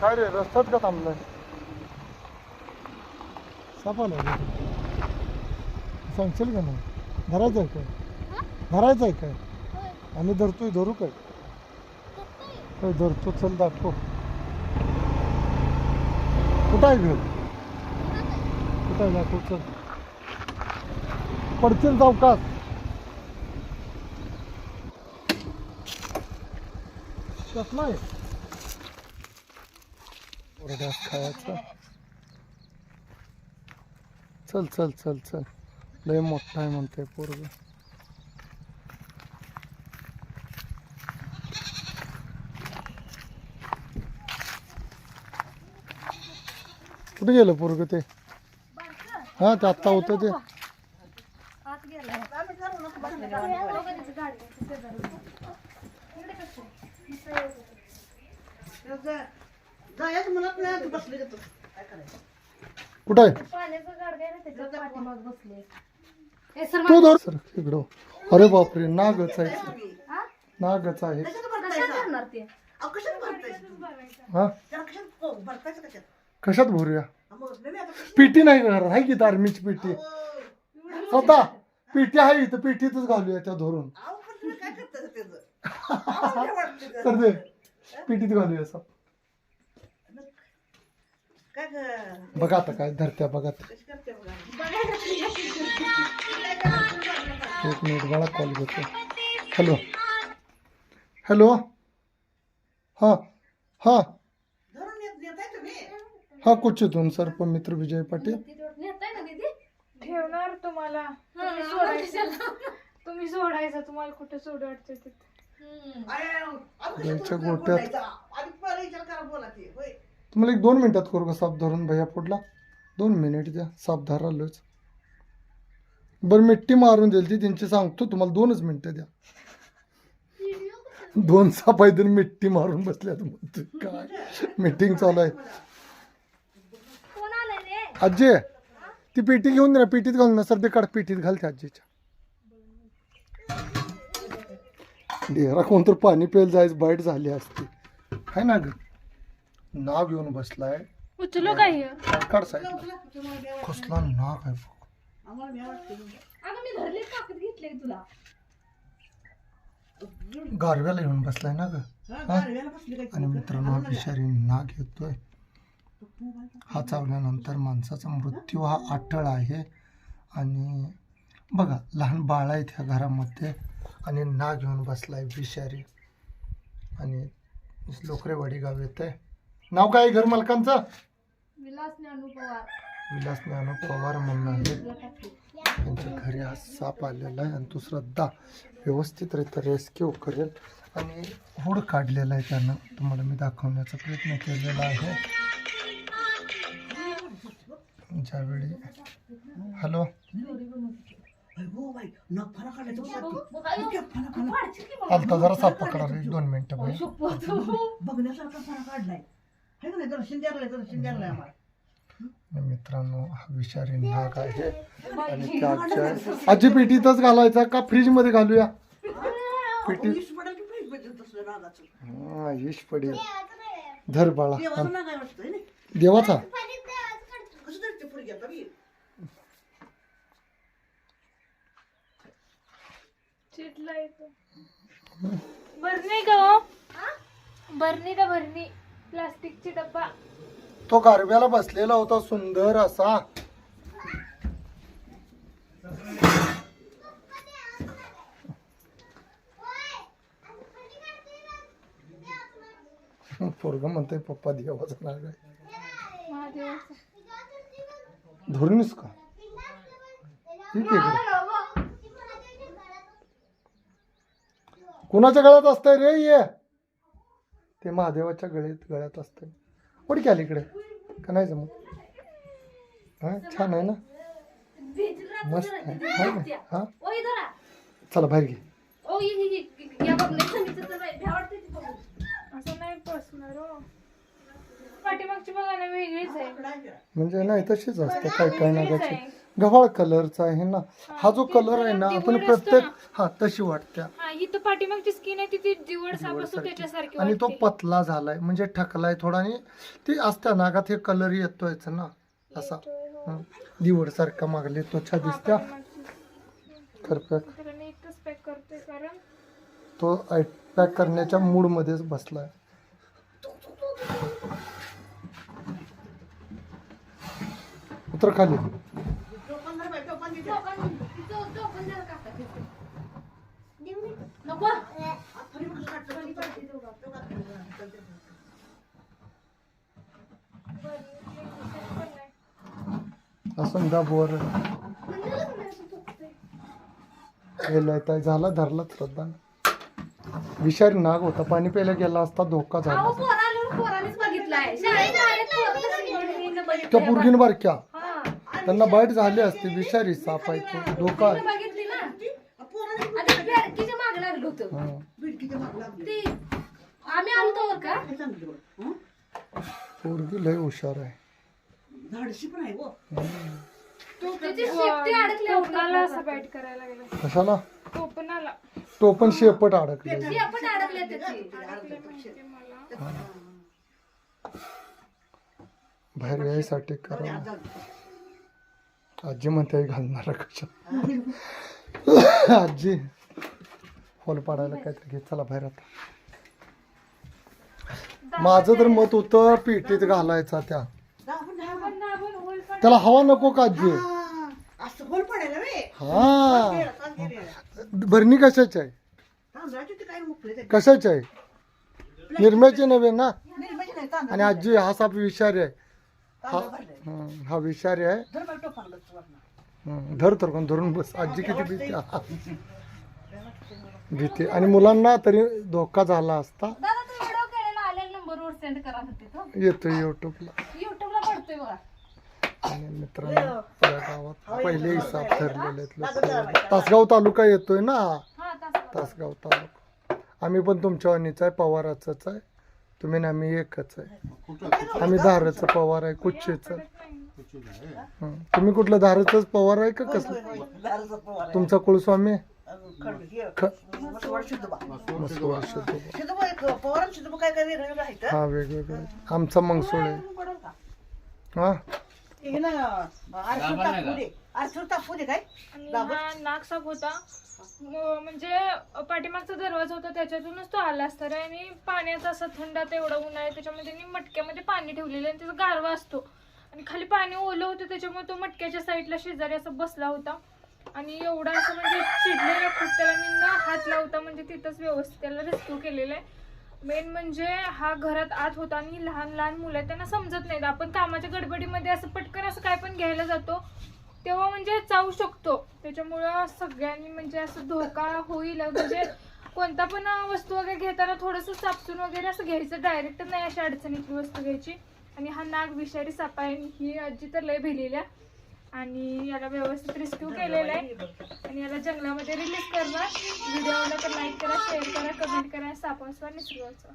काय रे रस्त्यात का थांबलाय? सापाला सांगशील का नाही धरायचं आहे काय? धरायचं आहे काय? आम्ही धरतोय धरू काय? काय धरतो चल दाखव. कुठं आहे घर? कुठं आहे? दाखव चल. पडतील चौकात. कसला आहे? ओरडास खायचा चल चल चल चल. लय मोठा आहे म्हणते पोरग. कुठे गेलं पोरग ते? हा ते आत्ता होतं ते. जायचं म्हणत नाही तू बसली का तू? काय करायचं? कुठं आहे? पाण्याचं गाडगे ना त्याच्या पाठीमाग बसले. ए सर तो धर. सर इकडं अरे बापरे नागच आहे. हा? नागच आहे. कशात कशात भरतायचं करणार ते? अहो कशात भरतायचं हा? त्याला कशात हो, भरतायचं कशात कशात भरूया? हा, मग नाही नाही, आता कशात? पिटी नाही घरात आहे की दारमीची पिटी? स्वतः पिटी आहे इथं पिटीतच घालूया त्या धरून. अहो, पण तुम्ही काय करताय त्याचं? आम्हाला काय वाटतं ते? तर ते पिटीत घालूया सब ग- बघा आता काय धरत्या बघा आता. कशी करते बघा. एक मिनिट मला कॉल घेतो. हॅलो हॅलो हां हां. धरून येत येताय तुम्ही? हा कोचितून सर्पमित्र विजय पाटील. नेताय ना दीदी? ठेवणार तुम्हाला. तुम्ही सोडायचं. तुम्ही सोडायचं तुम्हाला कुठे सोडायचं तिथे कशात तुला गोट्यात. बोलायचं? आधी पहिला विचार करा बोला ते. होय. तुम्हाला एक दोन मिनिटात करू का साप धरून भैया पुढला? दोन मिनिट द्या साप धरालोच. बरं मिट्टी मारून देईल ती त्यांची सांगतो तुम्हाला दोनच मिनिटं द्या. दोन साप आहेत आणि मिट्टी मारून बसल्यात काय? मीटिंग चालू आहे. आजी ती पेटी घेऊन दे ना पेटीत घालून ना सर ते काढ पेटीत घालते आजीच्या डेरा कोणतर पाणी प्यायला जायचं बाईट झाली असती. आहे ना ग. नाव घेऊन बसलाय. उचलो काय काढ साईडला. कसला नाग आहे मी धरली काकत घेतले तुला. गारव्याला येऊन बसलाय ना ग. हा, आणि? मित्रांनो विषारी नाग येतोय. हा चावल्यानंतर माणसाचा मृत्यू हा अटळ आहे. आणि बघा लहान बाळ आहेत ह्या घरामध्ये. आणि नाग घेऊन बसलाय विषारी आणि लोकरेवाडी गाव येत आहे नाव काय आहे घर मालकांचं? विलास ज्ञानू पवार. विलास ज्ञानो पवार म्हणून आहे. त्यांच्या घरी हा साप आलेला आहे आणि तो श्रद्धा व्यवस्थितरित्या रेस्क्यू करेल आणि हुड काढलेला आहे त्यानं. तुम्हाला मी दाखवण्याचा प्रयत्न केलेला आहे. ज्यावेळी हॅलो? हो. आलता जरा साप पकडा रे. दोन मिनिटं बाई. बघण्यासारखा फणा काढलाय. है का नाही? दर्शन द्यायला दर्शन द्यायला आम्हाला आणि मित्रांनो हा विषारी नाग आहे. आणि त्याच्या आजी पेटीतच घालायचा का फ्रीजमध्ये घालूया पेटी वीस पडेल की पाहिजे पाहिजे तसलं नागाचं हा, यश पडेल. धर बाळा. देवाचं नाग आहे वाटतं है ना देवाचा? कसं धरते पुढे आता मी चिटला येतो भरणी का हो. भरणी का भरणी. प्लास्टिकची डब्बा. तो गारव्याला बसलेला होता सुंदर असा. पोरग म्हणतोय पप्पा देवाचा नाग आहे महादेवाचं. धरूनच का? ठीक आहे. कुणाच्या गळ्यात असतंय रे ये? ते महादेवाच्या गळ्यात गळ्यात असतंय उडी आली इकडे. का नाही जमत? हा छान आहे ना? मस्त आहे. है. चला बाहेर घे. हो. म्हणजे नाही तशीच असते. काय काय नागाची? गव्हाळ कलरचा आहे ना हा जो कलर आहे ना आपण प्रत्येक. हा तशी वाटत्या हा तर पाठीमागची स्किन आहे ती ती दिवड साप असतो दिवडसारखी. त्याच्यासारखी आणि तो. पतला झालाय म्हणजे ठकलाय थोडा आणि ती असत्या नागात हे कलर येतोयच ना असा हं. दिवड सारखा मागली त्वचा दिसत्या. करपॅक तो पॅक करण्याच्या मूड मध्येच बसलाय उतर खाली टोपण धर बाई, टोपण दे. तो- तो पण जरा काका तिथे. नको. आ, फरी म्हणून काढतो. फरी काढते तो बघ. तो काढतो. चल, चल, चल. असून द्या बोर. ताई झाला धरला श्रद्धा. विषारी नाग होता पाणी प्यायला गेला असता धोका झाला. त्या पुरगीन बारक्या. त्यांना बाईट झाली असती विषारी साप आहे तो धोका आहे आम्ही आलो तोवर का? हे. हं? पोरगी लय हुशार आहे. धाडशी पण आहे हो. तिची शेपटी अडकली टोपणाला असं बाईट करायला लागलं. कशाला? टोपणाला. तो पण शेपट अडकले. आपण त्याची. मला बाहेर यायसाठी करा. आजी म्हणते घालणार कशा? आजी फॉल पाडायला काहीतरी घे. चला बाहेर आता. माझं तर मत होतं पेटीत घालायचा त्या. त्याला हवा नको का आजी? हा, असं होल पडायला रे हा. भरणी कशाची आहे? तांदळाचे ते काय मुकले ते कशाची आहे? निरम्याची नव्हे ना? निर्माचे नाही तांदळ आणि आजी हा साप विषारी आहे. हा तांदळ भरले. हं, हा विषारी आहे. धर तू वरनं. हं, धर तर कोण धरून बस. आजी किती भीती भीती. आणि मुलांना तरी धोका झाला असता दादा तू व्हिडिओ केलेला आलेल्या नंबरवर सेंड करा होते तो. येतो युट्यूबला युट्यूबला पडतोय बघा. आणि मित्रांनो आपल्या गावात पहिले हिसाब ठरलेले आहेत. तासगाव तालुका येतोय ना? हा तास तासगाव तालुका. आम्ही पण तुमच्या वाणीच आहे पवाराचंच आहे. तुम्ही आणि आम्ही एकच आहे. आम्ही धाराचं पवार आहे कुच्चीचं हं. तुम्ही कुठलं धाराचंच पवार आहे का कसं. तुमचा वेगळं आहे? हा वेगवेगळे आमचा मंगसूळ आहे हा होता म- म्हणजे पाठीमागचा दरवाजा होता त्याच्यातूनच तो आला असता रे आणि पाण्याचा असा थंडा तेवढा एवढा आहे त्याच्यामध्ये त्यांनी मटक्यामध्ये पाणी ठेवलेलं आहे आणि त्याचा गारवा असतो आणि खाली पाणी ओलं होतं त्याच्यामुळे तो मटक्याच्या साईडला शेजारी असा बसला होता आणि एवढा असं म्हणजे चिडलेला खूप त्याला मी न हात लावता म्हणजे तिथंच व्यवस्थित त्याला रेस्क्यू केलेलं आहे. मेन म्हणजे हा घरात आत होता आणि लहान लहान मुलं आहेत त्यांना समजत नाहीत. आपण कामाच्या गडबडीमध्ये असं पटकन असं काय पण घ्यायला जातो तेव्हा म्हणजे जाऊ शकतो. त्याच्यामुळं सगळ्यांनी म्हणजे असं धोका होईल. म्हणजे कोणता पण वस्तू वगैरे घेताना थोडंसं सापसून वगैरे असं घ्यायचं. डायरेक्ट नाही अशा अडचणीची वस्तू घ्यायची. आणि हा नाग विषारी साप आहे ही आजी तर लय भिलेल्या आणि याला व्यवस्थित रेस्क्यू केलेला आहे. आणि याला जंगलामध्ये रिलीज करणार. व्हिडिओला तर लाईक करा शेअर करा कमेंट करा. सापासवा निसर्गाचा.